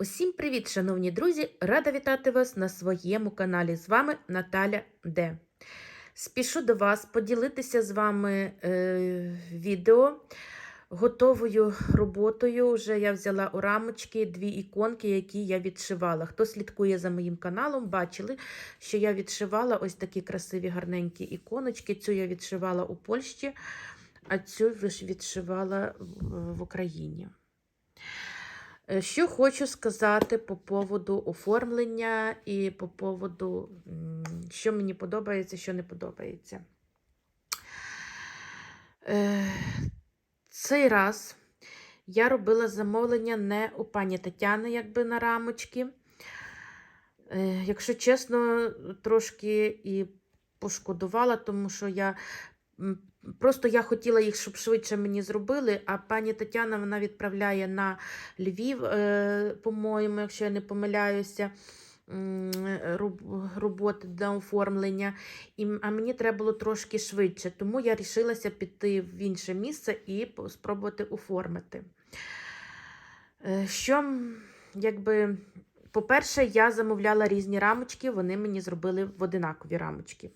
Усім привіт, шановні друзі! Рада вітати вас на своєму каналі. З вами Наталя Д. Спішу до вас поділитися з вами е, відео готовою роботою. Вже я взяла у рамочки дві іконки, які я відшивала. Хто слідкує за моїм каналом, бачили, що я відшивала ось такі красиві гарненькі іконочки. Цю я відшивала у Польщі, а цю відшивала в, Україні. Е, Що хочу сказати по поводу оформлення і по поводу, що мені подобається, що не подобається. Е, Цей раз я робила замовлення не у пані Тетяни, якби на рамочки. Е, Якщо чесно, трошки і пошкодувала, тому що я просто я хотіла їх, щоб швидше мені зробили, а пані Тетяна вона відправляє на Львів, е, по-моєму, якщо я не помиляюся, роботи для оформлення. А мені треба було трошки швидше, тому я рішилася піти в інше місце і спробувати оформити. Е, Що, якби, по-перше, я замовляла різні рамочки, вони мені зробили в одинакові рамочки.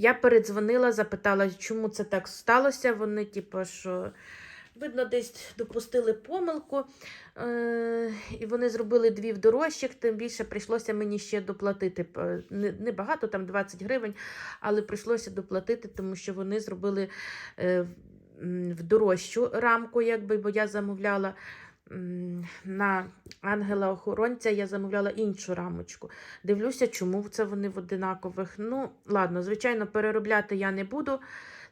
Я передзвонила, запитала, чому це так сталося. Вони, типу, що, видно, десь допустили помилку, е- і вони зробили дві в дорожчих, тим більше прийшлося мені ще доплатити. П- Не, там 20 гривень, але прийшлося доплатити, тому що вони зробили е, в дорожчу рамку, якби, бо я замовляла. На ангела-охоронця я замовляла іншу рамочку. Дивлюся, чому це вони в одинакових. Ну, ладно, звичайно, переробляти я не буду.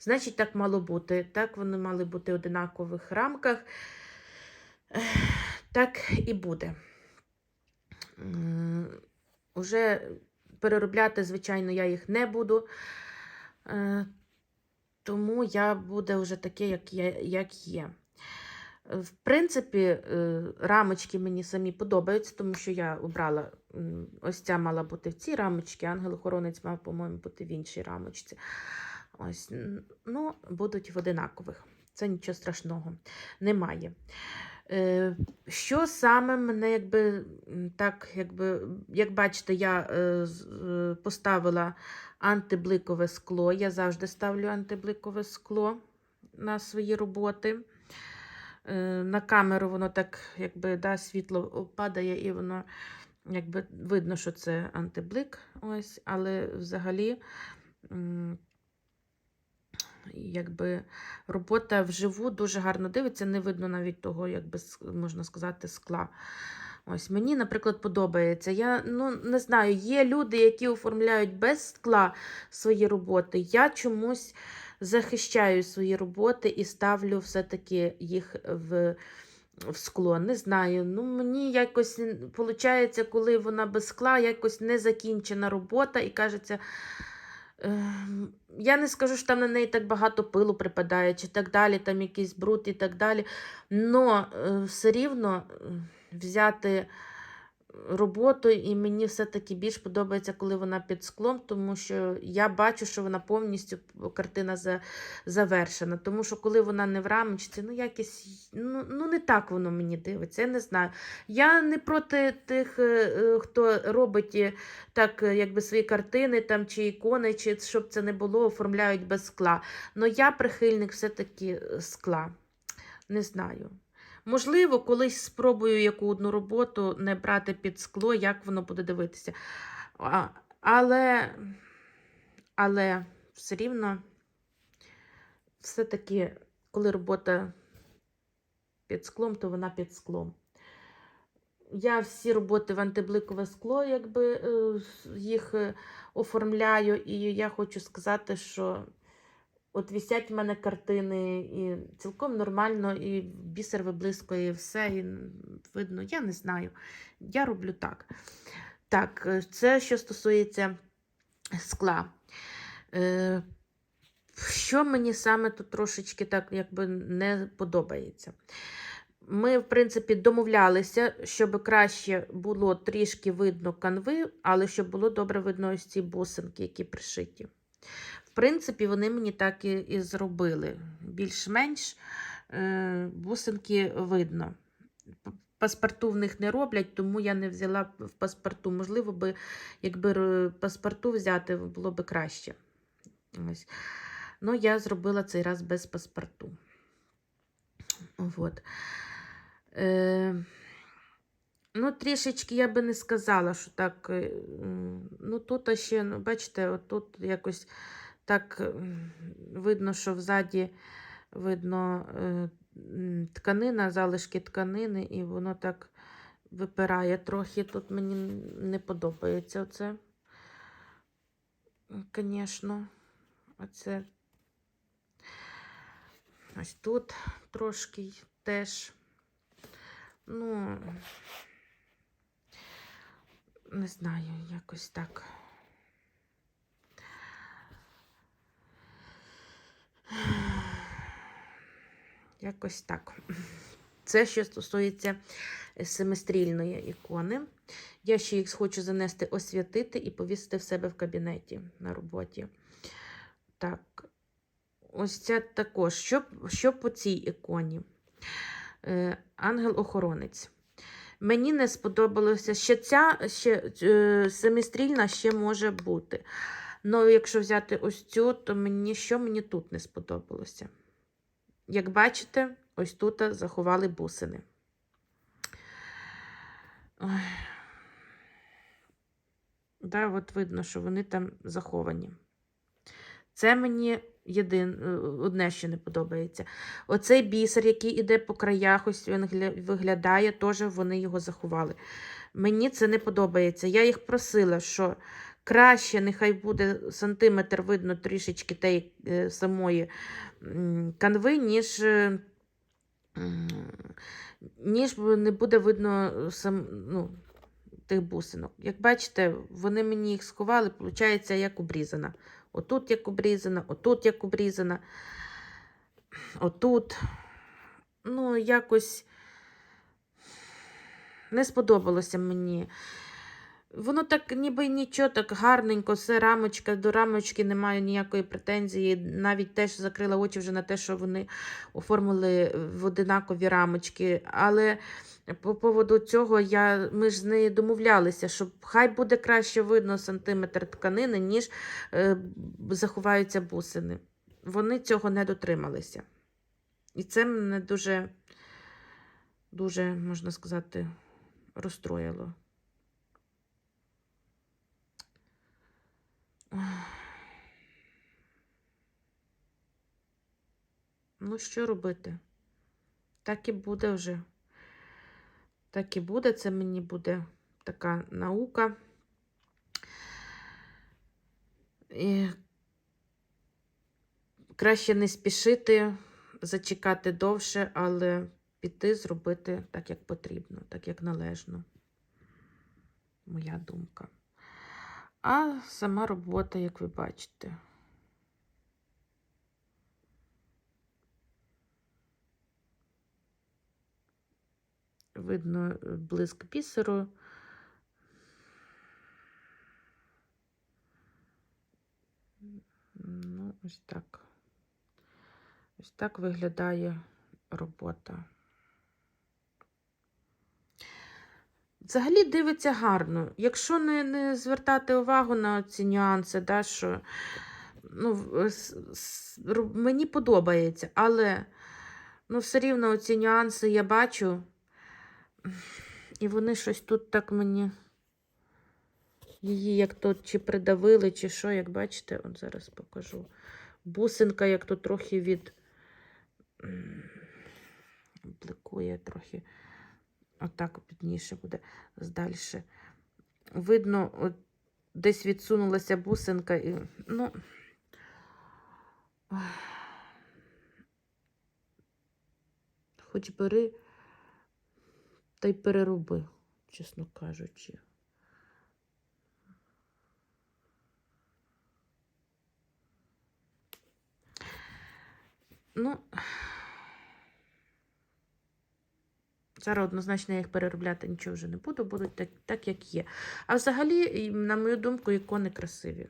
Значить, так мало бути. Так вони мали бути в одинакових рамках. Так і буде. Уже переробляти, звичайно, я їх не буду. Е, Тому я буде вже таке, як є. В принципі, е, рамочки мені самі подобаються, тому що я обрала ось ця мала бути в цій рамочці, ангел-охоронець мав, по-моєму, бути в іншій рамочці. Ось, ну, будуть в одинакових. Це нічого страшного немає. Е, Що саме мене, якби так, якби, як бачите, я е, поставила антибликове скло. Я завжди ставлю антибликове скло на свої роботи. Е, На камеру воно так, якби да, світло падає, і воно якби видно, що це антиблик. Ось, але взагалі, якби робота вживу дуже гарно дивиться, не видно навіть того, якби би, можна сказати, скла. Ось мені, наприклад, подобається. Я ну, не знаю, є люди, які оформляють без скла свої роботи. Я чомусь захищаю свої роботи і ставлю все-таки їх в, в скло. Не знаю. Ну, мені якось виходить, коли вона без скла, якось не закінчена робота, і кажеться. ем, Я не скажу, що там на неї так багато пилу припадає, чи так далі, там якийсь бруд і так далі. Но е, все рівно взяти роботу, і мені все-таки більш подобається, коли вона під склом, тому що я бачу, що вона повністю картина завершена. Тому що коли вона не в рамочці, ну якось ну, ну не так воно мені дивиться. Я не знаю. Я не проти тих, е, е, хто робить е, так, якби свої картини там, чи ікони, чи щоб це не було, оформляють без скла. Но я прихильник все-таки скла. Не знаю. Можливо, колись спробую яку одну роботу не брати під скло, як воно буде дивитися. Але, але все рівно, все-таки, коли робота під склом, то вона під склом. Я всі роботи в антибликове скло, якби е, їх е, оформляю, і я хочу сказати, що От висять в мене картини, і цілком нормально, і бісер виблискує, і все, і видно, я не знаю. Я роблю так. Так, е, це що стосується скла. Е, Що мені саме тут трошечки так якби не подобається? Ми, в принципі, домовлялися, щоб краще було трішки видно канви, але щоб було добре видно ось ці бусинки, які пришиті. Принципі, вони мені так і, і зробили. Більш-менш е, бусинки видно. Паспорту в них не роблять, тому я не взяла в паспорту. Можливо, би, якби паспорту взяти, було б краще. Ось. Ну, я зробила цей раз без паспорту. От. Е, ну, трішечки я би не сказала, що так. е, Ну, тут ще, ну, бачите, отут якось так видно, що взаді видно е, тканина, залишки тканини, і воно так випирає трохи. Тут мені не подобається оце. Звісно, оце. Ось тут трошки теж. Ну, не знаю, якось так. Якось так. Це що стосується е, семистрільної ікони. Я ще їх хочу занести освятити і повісити в себе в кабінеті на роботі. Так, ось це також. Що, що по цій іконі? Е, Ангел-охоронець. Мені не сподобалося ще ця ще, е, семистрільна ще може бути. Ну, якщо взяти ось цю, то мені що мені тут не сподобалося? Як бачите, ось тут заховали бусини. Ой. Да, от видно, що вони там заховані. Це мені єдин, е, одне, що не подобається. Оцей бісер, який іде по краях, ось він виглядає, теж вони його заховали. Мені це не подобається. Я їх просила, що краще нехай буде сантиметр видно трішечки тієї е, самої канви, ніж, е, ніж не буде видно сам, ну, тих бусинок. Як бачите, вони мені їх сховали, виходить, як обрізана. Отут як обрізана, отут як обрізана, отут. Ну, якось не сподобалося мені. Воно так ніби нічого, так гарненько, все рамочка, до рамочки немає ніякої претензії. Навіть теж закрила очі вже на те, що вони оформили в одинакові рамочки. Але по поводу цього я, ми ж з нею домовлялися, що хай буде краще видно сантиметр тканини, ніж е, заховаються бусини. Вони цього не дотрималися. І це мене дуже, дуже, можна сказати, розстроїло. Ну, що робити? Так і буде вже. Так і буде, це мені буде така наука. І краще не спішити, зачекати довше, але піти зробити так, як потрібно, так, як належно. Моя думка. А сама робота, як ви бачите. Видно е, блиск бісеру. Ну, ось так. Ось так виглядає робота. Взагалі дивиться гарно. Якщо не, не звертати увагу на ці нюанси, да, що ну, с- с- мені подобається, але ну, все рівно ці нюанси я бачу. І вони щось тут так мені. Її як то чи придавили, чи що, як бачите, от зараз покажу. Бусинка, як то трохи від. Бликує трохи. Отак пізніше буде здальше. Видно, от десь відсунулася бусинка і. Ну. Хоч бери та й перероби, чесно кажучи. Ну, зараз однозначно я їх переробляти нічого вже не буду, будуть так, так як є. А взагалі, на мою думку, ікони красиві.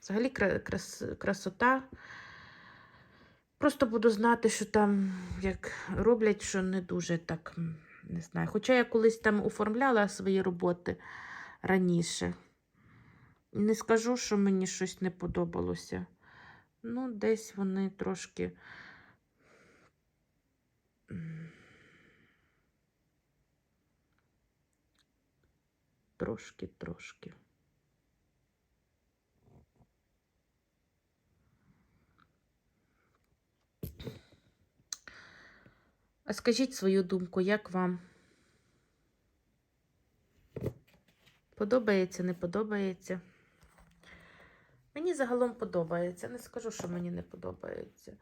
Взагалі крас, красота. Просто буду знати, що там як роблять, що не дуже так Не знаю. Хоча я колись там оформляла свої роботи раніше. Не скажу, що мені щось не подобалося. Ну, десь вони трошки. М, Трошки, трошки. А скажіть свою думку, як вам? Подобається, не подобається? Мені загалом подобається. Не скажу, що мені не подобається.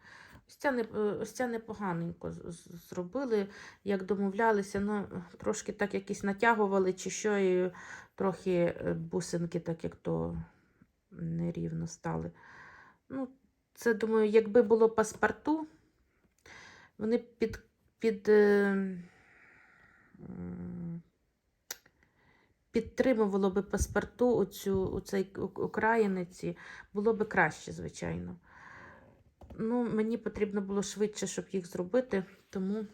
Ось ця, ця непоганенько зробили, як домовлялися, ну, трошки так якісь натягували, чи що, і трохи е, бусинки, так як то нерівно стали. Ну, це, думаю, якби було паспорту, вони під, під, е, підтримувало би паспорту оцю, оцей окраїниці, було би краще, звичайно. Ну, мені потрібно було швидше, щоб їх зробити, тому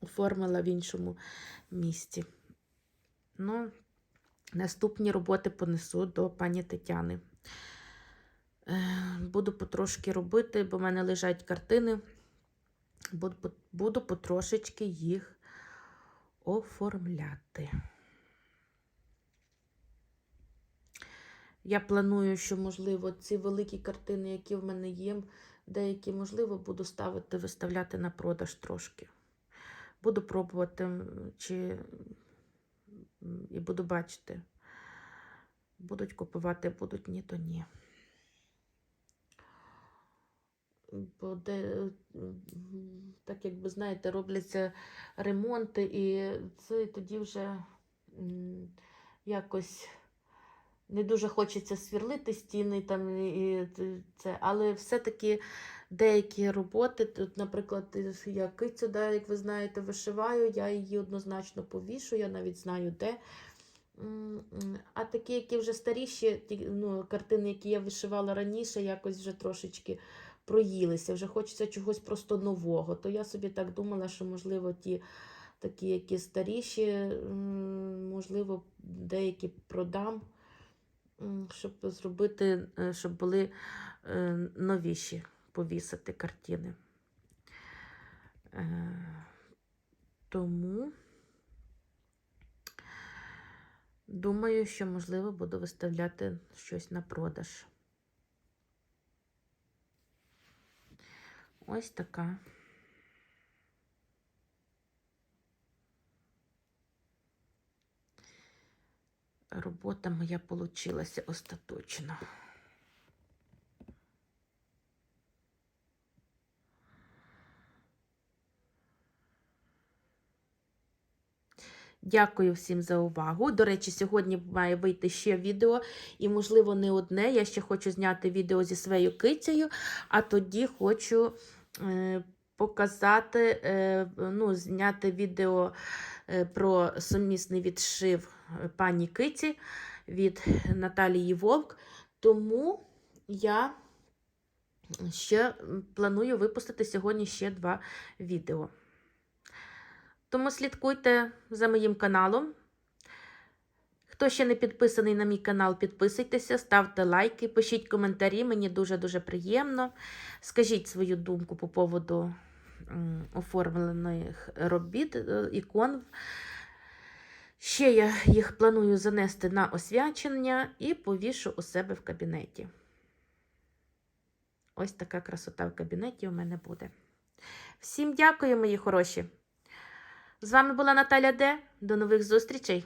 оформила в іншому місті. Ну, наступні роботи понесу до пані Тетяни. Е, Буду потрошки робити, бо в мене лежать картини. Буду потрошечки їх оформляти. Я планую, що, можливо, ці великі картини, які в мене є, деякі, можливо, буду ставити, виставляти на продаж трошки. Буду пробувати, чи і буду бачити. Будуть купувати, будуть ні, то ні. Бо де, так як ви знаєте, робляться ремонти, і це тоді вже якось не дуже хочеться свірлити стіни там і це, але все-таки деякі роботи, тут, наприклад, я кицю, да, як ви знаєте, вишиваю, я її однозначно повішу, я навіть знаю де. А такі, які вже старіші, ну, картини, які я вишивала раніше, якось вже трошечки проїлися, вже хочеться чогось просто нового. То я собі так думала, що, можливо, ті такі, які старіші, можливо, деякі продам, щоб зробити, е, щоб були е, новіші повісити картини. Е, Тому думаю, що, можливо, буду виставляти щось на продаж. Ось така. Робота моя получилася остаточно. Дякую всім за увагу. До речі, сьогодні має вийти ще відео, і, можливо, не одне. Я ще хочу зняти відео зі своєю кицею, а тоді хочу е, показати, е, ну, зняти відео про сумісний відшив е, пані Киці від Наталії Вовк. Тому я ще планую випустити сьогодні ще два відео. Тому слідкуйте за моїм каналом. Хто ще не підписаний на мій канал, підписуйтеся, ставте лайки, пишіть коментарі, мені дуже-дуже приємно. Скажіть свою думку по поводу оформлених робіт, е, ікон. Ще я їх планую занести на освячення і повішу у себе в кабінеті. Ось така красота в кабінеті у мене буде. Всім дякую, мої хороші! З вами була Наталя Де. До нових зустрічей!